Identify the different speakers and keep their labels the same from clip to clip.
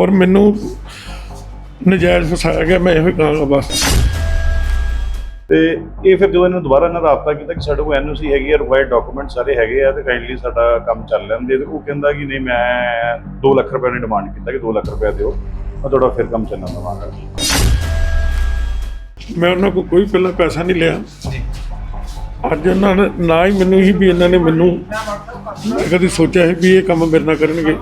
Speaker 1: ਔਰ ਮੈਨੂੰ ਨਜਾਇਜ਼ ਫਸਾਇਆ ਗਿਆ ਮੈਂ ਇਹੋ ਹੀ ਕਹਾਂਗਾ ਬਸ।
Speaker 2: ਤੇ ਇਹ ਫਿਰ ਜਦੋਂ ਇਹਨਾਂ ਦੁਬਾਰਾ ਇਹਨਾਂ ਰਾਬਤਾ ਕੀਤਾ ਕਿ ਸਾਡੇ ਕੋਲ ਐਨਓਸੀ ਹੈਗੀ ਆ ਰਿਕੁਆਇਰਡ ਡਾਕੂਮੈਂਟ ਸਾਰੇ ਹੈਗੇ ਆ ਤੇ ਕਾਈਂਡਲੀ ਸਾਡਾ ਕੰਮ ਚੱਲ ਲੈਂਦੇ ਤੇ ਉਹ ਕਹਿੰਦਾ ਕਿ ਨਹੀਂ ਮੈਂ 2 ਲੱਖ ਰੁਪਏ ਦੀ ਡਿਮਾਂਡ ਕੀਤਾ ਕਿ 2 ਲੱਖ ਰੁਪਏ ਦਿਓ ਮੈਂ ਤੁਹਾਡਾ ਫਿਰ ਕੰਮ ਚੱਲਣ ਦਵਾਂਗਾ।
Speaker 1: ਮੈਂ ਉਹਨਾਂ ਕੋਲ ਕੋਈ ਪਹਿਲਾਂ ਪੈਸਾ ਨਹੀਂ ਲਿਆ। ਅੱਜ ਉਹਨਾਂ ਨੇ ਨਾ ਹੀ ਮੈਨੂੰ ਹੀ ਵੀ ਇਹਨਾਂ ਨੇ ਮੈਨੂੰ ਕਦੀ ਸੋਚਿਆ ਹੈ ਵੀ ਇਹ ਕੰਮ ਮੇਰੇ ਨਾਲ ਕਰਨਗੇ।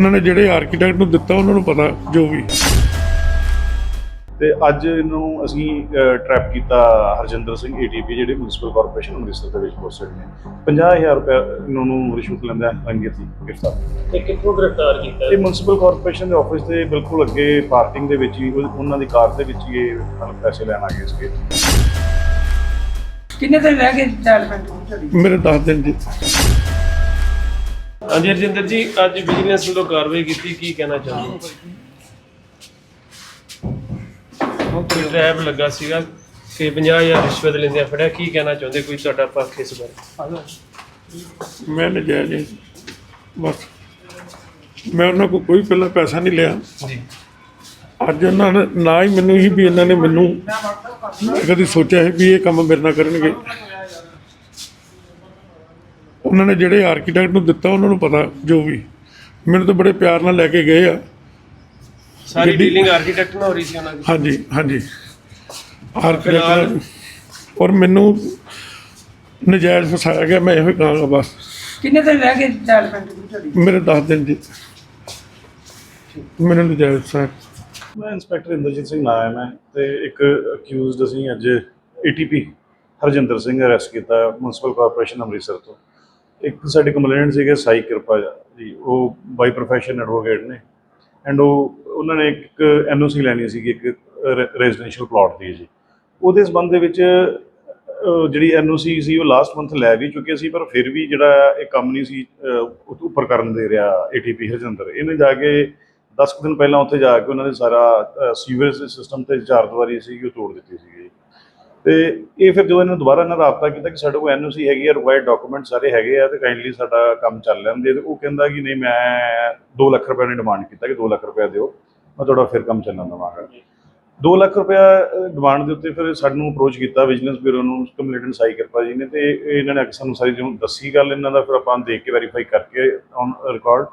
Speaker 1: ਉਹਨਾਂ ਨੇ ਜਿਹੜੇ ਆਰਕੀਟੈਕਟ ਨੂੰ ਦਿੱਤਾ ਉਹਨਾਂ ਨੂੰ ਪਤਾ ਜੋ ਵੀ।
Speaker 2: ਤੇ ਅੱਜ ਇਹਨੂੰ ਅਸੀਂ ਟਰੈਪ ਕੀਤਾ ਹਰਜਿੰਦਰ ਸਿੰਘ ਏਟੀਪੀ ਜਿਹੜੇ ਮਿਊਨਿਸਪਲ ਕਾਰਪੋਰੇਸ਼ਨ ਅੰਮ੍ਰਿਤਸਰ ਦੇ ਵਿੱਚ ਪੋਸਟਡ ਨੇ। 50000 ਰੁਪਏ ਇਹਨਾਂ ਨੂੰ ਰਿਸ਼ਵਤ ਲੈਂਦਾ ਅੰਗਿਤ ਸੀ ਗ੍ਰਿਫਤਾਰ।
Speaker 3: ਤੇ ਕਿੱਥੋਂ ਗ੍ਰਿਫਤਾਰ ਕੀਤਾ
Speaker 2: ਇਹ ਮਿਊਨਿਸਪਲ ਕਾਰਪੋਰੇਸ਼ਨ ਦੇ ਆਫਿਸ ਦੇ ਬਿਲਕੁਲ ਅੱਗੇ ਪਾਰਕਿੰਗ ਦੇ ਵਿੱਚ ਹੀ ਉਹ- ਉਹਨਾਂ ਦੀ ਕਾਰ ਦੇ ਵਿੱਚ ਹੀ ਇਹ ਪੈਸੇ ਲੈਣ ਆ ਗਏ ਸੀਗੇ।
Speaker 4: ਕਿੰਨੇ ਦਿਨ ਰਹਿ ਗਏ ਤੁਹਾਡੀ
Speaker 1: ਮੇਰੇ 10 ਦਿਨ ਜੀ।
Speaker 3: ਹਾਂਜੀ ਰਜਿੰਦਰ ਜੀ ਅੱਜ ਵਿਜੀਲੈਂਸ ਵੱਲੋਂ ਕਾਰਵਾਈ ਕੀਤੀ ਕੀ ਕਹਿਣਾ ਚਾਹੁੰਦੇ ਹੋ ਕੋਈ ਟ੍ਰੈਪ ਲੱਗਾ ਸੀਗਾ ਕਿ 50000 ਰਿਸ਼ਵਤ ਲੈਂਦੇ ਫੜਿਆ ਕੀ ਕਹਿਣਾ ਚਾਹੁੰਦੇ? ਕੋਈ ਤੁਹਾਡਾ ਪੱਖ ਇਸ ਬਾਰੇ?
Speaker 1: ਮੈਂ ਨਜਾਇਜ਼ ਹੀ ਬਸ। ਮੈਂ ਉਹਨਾਂ ਕੋਲ ਕੋਈ ਪਹਿਲਾਂ ਪੈਸਾ ਨਹੀਂ ਲਿਆ।
Speaker 3: ਜੀ।
Speaker 1: ਅੱਜ ਉਹਨਾਂ ਨੇ ਨਾ ਹੀ ਮੈਨੂੰ ਹੀ ਵੀ ਇਹਨਾਂ ਨੇ ਮੈਨੂੰ ਕਦੀ ਸੋਚਿਆ ਹੈ ਵੀ ਇਹ ਕੰਮ ਮੇਰੇ ਨਾਲ ਕਰਨਗੇ। ਉਹਨਾਂ ਨੇ ਜਿਹੜੇ ਆਰਕੀਟੈਕਟ ਨੂੰ ਦਿੱਤਾ ਉਹਨਾਂ ਨੂੰ ਪਤਾ ਜੋ ਵੀ। ਮੈਨੂੰ ਤਾਂ ਬੜੇ ਪਿਆਰ ਨਾਲ ਲੈ ਕੇ ਗਏ ਆ।
Speaker 3: ਸਾਰੀ
Speaker 1: ਗੱਡੀ-
Speaker 3: ਡੀਲਿੰਗ ਆਰਕੀਟੈਕਟ ਨਾਲ ਹੋ ਰਹੀ ਸੀ ਉਹਨਾਂ ਦੀ।
Speaker 1: ਹਾਂਜੀ ਹਾਂਜੀ। ਆਰਕੀਟੈਕਟ ਔਰ ਮੈਨੂੰ ਨਜਾਇਜ਼ ਫਸਾਇਆ ਗਿਆ ਮੈਂ ਇਹੋ ਹੀ ਕਹਾਂਗਾ ਬਸ।
Speaker 4: ਕਿੰਨੇ ਦਿਨ ਰਹਿ ਗਏ ਡਿਵੈਲਪਮੈਂਟ ਤੁਹਾਡੀ?
Speaker 1: ਮੇਰੇ 10 ਦਿਨ ਜੀ। ਮੈਨੂੰ ਨਜਾਇਜ਼ ਫਸਾਇਆ।
Speaker 2: ਮੈਂ ਇੰਸਪੈਕਟਰ ਇੰਦਰਜੀਤ ਸਿੰਘ ਨਾਮ ਹੈ ਮੈਂ ਤੇ ਇੱਕ ਅਕਿਊਜ਼ਡ ਅਸੀਂ ਅੱਜ ਏਟੀਪੀ ਹਰਜਿੰਦਰ ਸਿੰਘ ਅਰੈਸਟ ਕੀਤਾ ਮਿਊਨਿਸਪਲ ਕਾਰਪੋਰੇਸ਼ਨ ਅੰਮ੍ਰਿਤਸਰ ਤੋਂ। ਇੱਕ ਸਾਡੇ ਕੰਪਲੇਂਟ ਸੀਗੇ ਸਾਈ ਕਿਰਪਾ ਜੀ ਉਹ ਬਾਈ ਪ੍ਰੋਫੈਸ਼ਨ ਐਡਵੋਕੇਟ ਨੇ। ਐਂਡ ਉਹ ਉਹਨਾਂ ਨੇ ਇੱਕ ਐਨਓਸੀ ਲੈਣੀ ਸੀਗੀ ਇੱਕ ਰੈਜ਼ੀਡੈਂਸ਼ੀਅਲ ਪਲਾਟ ਦੀ ਜੀ। ਉਹਦੇ ਸੰਬੰਧ ਦੇ ਵਿੱਚ ਅਹ, ਜਿਹੜੀ ਐਨਓਸੀ ਸੀ ਉਹ ਲਾਸਟ ਮੰਥ ਲੈ ਵੀ ਚੁੱਕੇ ਸੀ ਪਰ ਫਿਰ ਵੀ ਜਿਹੜਾ ਇਹ ਕੰਮ ਨਹੀਂ ਸੀ ਉੱਪਰ ਕਰਨ ਦੇ ਰਿਹਾ ਏਟੀਪੀ ਹਰਜਿੰਦਰ। ਇਹਨੇ ਜਾ ਕੇ 10 ਕੁ ਦਿਨ ਪਹਿਲਾਂ ਉੱਥੇ ਜਾ ਕੇ ਉਹਨਾਂ ਨੇ ਸਾਰਾ ਸੀਵਰੇਜ ਸਿਸਟਮ ਤੇ ਚਾਰ ਦੀਵਾਰੀ ਸੀ ਉਹ ਤੋੜ ਦਿੱਤੀ ਸੀਗੀ। ਤੇ ਇਹ ਫਿਰ ਜਦੋਂ ਇਹਨਾਂ ਦੁਬਾਰਾ ਇਹਨਾਂ ਰਾਬਤਾ ਕੀਤਾ ਕਿ ਸਾਡੇ ਕੋਲ ਐਨਓਸੀ ਹੈਗੀ ਆ ਰਿਕੁਆਇਰਡ ਡਾਕੂਮੈਂਟ ਸਾਰੇ ਹੈਗੇ ਆ ਤੇ ਕਾਈਂਡਲੀ ਸਾਡਾ ਕੰਮ ਚੱਲ ਲੈਂਦੇ ਤੇ ਉਹ ਕਹਿੰਦਾ ਕਿ ਨਹੀਂ ਮੈਂ 2 ਲੱਖ ਰੁਪਏ ਨੇ ਡਿਮਾਂਡ ਕੀਤਾ ਕਿ 2 ਲੱਖ ਰੁਪਏ ਦਿਓ, ਮੈਂ ਤੁਹਾਡਾ ਫਿਰ ਕੰਮ ਚੱਲਣ ਦਵਾਂਗਾ। 2 ਲੱਖ ਰੁਪਏ ਡਿਮਾਂਡ ਦੇ ਉੱਤੇ ਫਿਰ ਸਾਨੂੰ ਅਪਰੋਚ ਕੀਤਾ ਵਿਜੀਲੈਂਸ ਬਿਊਰੋ ਨੂੰ ਕੰਪਲੇਂਟੈਂਟ ਸਾਈ ਕਿਰਪਾ ਜੀ ਨੇ ਤੇ ਇਹਨਾਂ ਨੇ ਸਾਨੂੰ ਸਾਰੀ ਜਿਹਨੂੰ ਦੱਸੀ ਗੱਲ ਇਹਨਾਂ ਦਾ, ਫਿਰ ਆਪਾਂ ਦੇਖ ਕੇ ਵੈਰੀਫਾਈ ਕਰਕੇ ਔਨ ਰਿਕਾਰਡ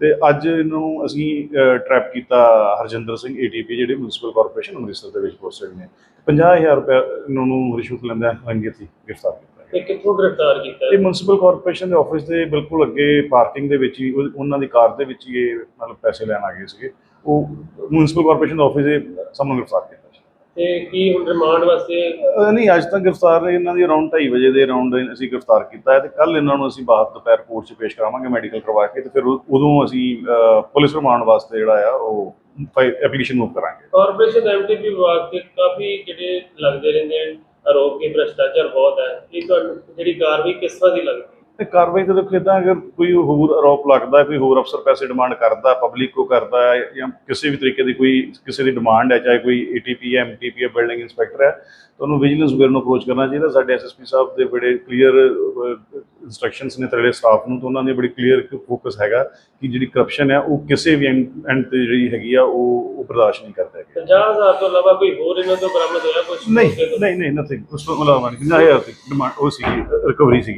Speaker 2: ਤੇ ਅੱਜ ਇਹਨੂੰ ਅਸੀਂ ਟਰੈਪ ਕੀਤਾ ਹਰਜਿੰਦਰ ਸਿੰਘ ਏਟੀਪੀ ਜਿਹੜੇ ਮਿਊਨਿਸਪਲ ਕਾਰਪੋਰੇਸ਼ਨ ਅੰਮ੍ਰਿਤਸਰ ਦੇ ਵਿੱਚ ਪੋਸਟਡ ਨੇ। 50000 ਰੁਪਏ ਇਹਨਾਂ ਨੂੰ ਰਿਸ਼ਵਤ ਲੈਂਦਾ ਅੰਗਿਤ ਸੀ ਗ੍ਰਿਫਤਾਰ ਕੀਤਾ
Speaker 3: ਤੇ ਕਿੱਥੋਂ ਗ੍ਰਿਫਤਾਰ ਕੀਤਾ
Speaker 2: ਇਹ ਮਿਊਨਿਸਪਲ ਕਾਰਪੋਰੇਸ਼ਨ ਦੇ ਆਫਿਸ ਦੇ ਬਿਲਕੁਲ ਅੱਗੇ ਪਾਰਕਿੰਗ ਦੇ ਵਿੱਚ ਹੀ ਉਹ- ਉਹਨਾਂ ਦੀ ਕਾਰ ਦੇ ਵਿੱਚ ਹੀ ਇਹ ਮਤਲਬ ਪੈਸੇ ਲੈਣ ਆ ਗਏ ਸੀਗੇ। ਉਹ ਮਿਊਨਿਸਪਲ ਕਾਰਪੋਰੇਸ਼ਨ ਦਾ ਆਫਿਸ ਦੇ ਸਾਹਮਣੇ ਗ੍ਰਿਫਤਾਰ ਕੀਤਾ।
Speaker 3: ਤੇ ਕੀ ਹੁਣ ਰਿਮਾਂਡ ਵਾਸਤੇ?
Speaker 2: ਅਹ ਨਹੀਂ ਅੱਜ ਤੱਕ ਗ੍ਰਿਫਤਾਰ ਇਹਨਾਂ ਦੀ ਅਰਾਊਂਡ 2:30 ਵਜੇ ਦੇ ਅਰਾਊਂਡ ਅਸੀਂ ਗ੍ਰਿਫਤਾਰ ਕੀਤਾ ਹੈ ਤੇ ਕੱਲ ਇਹਨਾਂ ਨੂੰ ਅਸੀਂ ਬਾਅਦ ਦੁਪਹਿਰ ਕੋਰਟ 'ਚ ਪੇਸ਼ ਕਰਾਵਾਂਗੇ ਮੈਡੀਕਲ ਕਰਵਾ ਕੇ ਤੇ ਫਿਰ ਉਦੋਂ ਅਸੀਂ ਅਹ, ਪੁਲਿਸ ਰਿਮਾਂਡ ਵਾਸਤੇ ਜਿਹੜਾ ਆ ਉਹ ਐਪਲੀਕੇਸ਼ਨ ਮੂਵ ਕਰਾਂਗੇ।
Speaker 3: ਕਾਰਪੋਰੇਸ਼ਨ ਐਮਟੀਪੀ ਵਿਭਾਗ ਤੇ ਕਾਫੀ ਜਿਹੜੇ ਲੱਗਦੇ ਰਹਿੰਦੇ ਹਨ ਆਰੋਪ ਕਿ ਭ੍ਰਸ਼ਟਾਚਾਰ ਬਹੁਤ ਹੈ ਇਹ ਤੁਹਾਨੂੰ ਜਿਹੜੀ ਕਾਰਵਾਈ ਕਿਸ ਤਰ੍ਹਾਂ ਦੀ ਲੱਗਦੀ?
Speaker 2: ਤੇ ਕਾਰਵਾਈ ਤਾਂ ਦੇਖੋ ਇਦਾਂ ਅਗਰ ਕੋਈ ਹੋਰ ਆਰੋਪ ਲੱਗਦਾ ਹੈ, ਕੋਈ ਹੋਰ ਅਫਸਰ ਪੈਸੇ ਡਿਮਾਂਡ ਕਰਦਾ ਪਬਲਿਕ ਕੋ ਕਰਦਾ ਹੈ ਜਾਂ ਕਿਸੇ ਵੀ ਤਰੀਕੇ ਦੀ ਕੋਈ ਕਿਸੇ ਦੀ ਡਿਮਾਂਡ ਹੈ ਚਾਹੇ ਕੋਈ ਏਟੀਪੀ ਹੈ ਐਮਟੀਪੀ ਹੈ ਬਿਲਡਿੰਗ ਇੰਸਪੈਕਟਰ ਹੈ ਤਾਂ ਉਹਨੂੰ ਵਿਜੀਲੈਂਸ ਬਿਊਰੋ ਨੂੰ ਅਪਰੋਚ ਕਰਨਾ ਚਾਹੀਦਾ। ਸਾਡੇ ਐਸਐਸਪੀ ਸਾਹਿਬ ਦੇ ਬੜੇ ਕਲੀਅਰ ਇਨਸਟਰਕਸ਼ਨਸ ਨੇ ਤੇਰੇ ਸਟਾਫ ਨੂੰ ਤਾਂ ਉਹਨਾਂ ਨੇ ਬੜੀ ਕਲੀਅਰ ਫੋਕਸ ਹੈਗਾ ਕਿ ਜਿਹੜੀ ਕਰਪਸ਼ਨ ਹੈ ਉਹ ਕਿਸੇ ਵੀ ਐਂਡ ਤੇ ਜਿਹੜੀ ਹੈਗੀ ਆ ਉਹ ਉਹ ਬਰਦਾਸ਼ਤ ਨਹੀਂ ਕਰਦਾ ਹੈਗਾ।
Speaker 3: 50000 ਤੋਂ ਇਲਾਵਾ ਕੋਈ ਹੋਰ ਇਹਨਾਂ ਤੋਂ ਬਰਾਮਦ ਹੋਇਆ ਕੁਝ
Speaker 2: ਨਹੀਂ ਨਹੀਂ ਨਹੀਂ ਨਥਿੰਗ ਉਸ ਤੋਂ ਇਲਾਵਾ ਨਹੀਂ। 50000 ਦੀ ਡਿਮਾਂਡ ਉਹ ਸੀ ਰਿਕਵਰੀ ਸੀਗੀ।